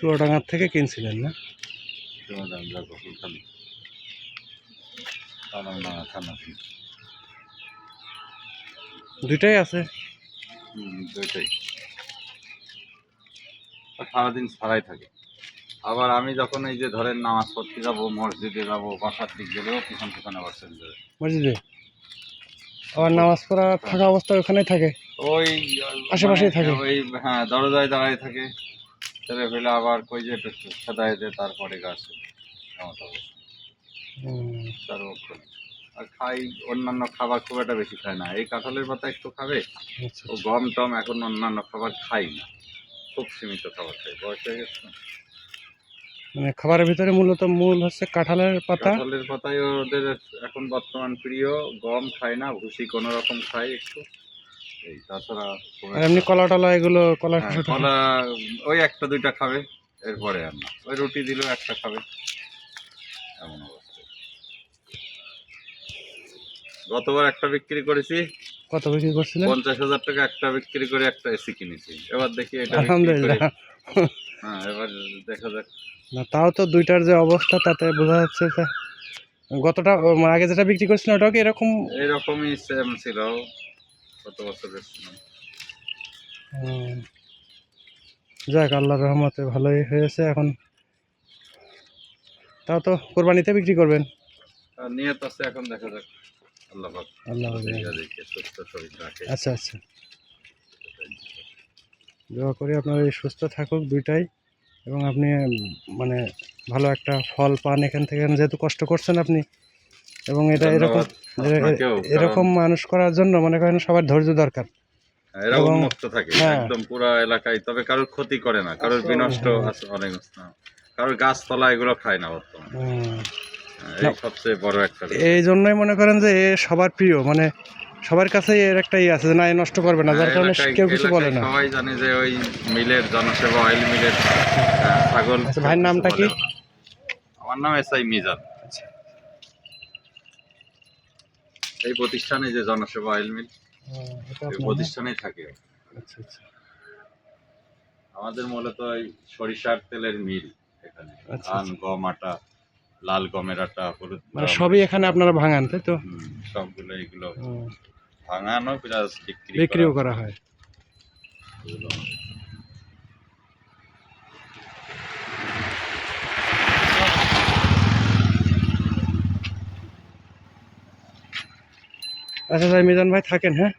চুয়াডাঙ্গার থেকে কিনছিলেন না? দুইটাই আছে? দুইটাই। সারাদিন ছাড়াই থাকে। আবার আমি যখন এই যে ধরেন নামাজ পড়তে যাব মসজিদে যাব বাসার দিক গেলেও পিছন পিছনে আবার চলে যাবে মসজিদে? আবার নামাজ পড়া থাকা অবস্থা ওখানেই থাকে? ওই আশেপাশেই মানে থাকে। ওই হ্যাঁ দরজায় দাঁড়ায় থাকে। ফেলে আবার কই যে একটু খেদায় দেয় তারপরে গাছ এমন সর্বক্ষণ। আর খাই অন্যান্য খাবার খুব একটা বেশি খায় না। এই কাঁঠালের পাতা একটু খাবে? আচ্ছা ও গম টম এখন অন্যান্য খাবার খাই না। খুব সীমিত খাবার খাই। বয়স হয়ে গেছে মানে খাবারের ভিতরে মূলত মূল হচ্ছে কাঁঠালের পাতা? কাঁঠালের পাতায় ওদের এখন বর্তমান প্রিয়। গম খায় না ভুসি কোনো রকম খায় একটু। এই তাছাড়া এমনি কলা টলা এগুলো কলা হ্যাঁ, কলা ওই একটা দুইটা খাবে এরপরে আর না। ওই রুটি দিলেও একটা খাবে। এমন অবস্থা। গতবার একটা বিক্রি করেছি। কত বিক্রি করছিলেন? পঞ্চাশ হাজার টাকা একটা বিক্রি করে একটা এসি কিনেছি। এবার দেখি এটা আলহামদুলিল্লাহ। হ্যাঁ এবার দেখা যাক। না তাও তো দুইটার যে অবস্থা তাতে বোঝা যাচ্ছে যে গতটা মানে আগে যেটা বিক্রি করছিলেন ওটাও কি এরকম? এরকমই সেম ছিল। কত বছর এসেছিলাম যাক আল্লাহর রহমতে ভালোই হয়েছে এখন। তা তো কোরবানিতে বিক্রি করবেন? নিয়ত আছে এখন দেখা যাক। আল্লাহ আল্লাহ সুস্থ শরীর রাখে। আচ্ছা আচ্ছা। দোয়া করি আপনার এই সুস্থ থাকুক দুইটাই এবং আপনি মানে ভালো একটা ফল পান এখান থেকে যেহেতু কষ্ট করছেন আপনি এবং এটা এরকম এরকম মানুষ করার জন্য মনে করেন সবার ধৈর্য দরকার। হ্যাঁ, এরা উন্মুক্ত থাকে হ্যাঁ। একদম পুরা এলাকায় তবে কারোর ক্ষতি করে না কারোর বিনষ্ট আছে অনেক কারোর গাছতলা এগুলো খায় না বর্তমানে। হ্যাঁ, এই সবচেয়ে বড় একটা এই জন্যই মনে করেন যে এ সবার প্রিয় মানে সবার এর একটা ইয়ে আছে না এ নষ্ট করবে না যার কারণে কেউ কিছু বলে না। সবাই জানে যে ওই মিলের জনসেবা অয়েল মিলের ছাগল আচ্ছা, ভাইয়ের নামটা কি? আমার নাম এস আই মিজান আচ্ছা। এই প্রতিষ্ঠানে যে জনসেবা অয়েল মিল প্রতিষ্ঠানেই থাকে। আচ্ছা আচ্ছা। আমাদের মূলত ওই সরিষার তেলের মিল এখানে। আচ্ছা, ধান গম আটা লাল গমের আটা হলুদ মানে সবই এখানে আপনারা ভাঙান তাই তো? সবগুলো এগুলো ভাঙানো প্লাস বিক্রি বিক্রিও করা। করা হয়। আচ্ছা ভাই মিজান ভাই থাকেন হ্যাঁ?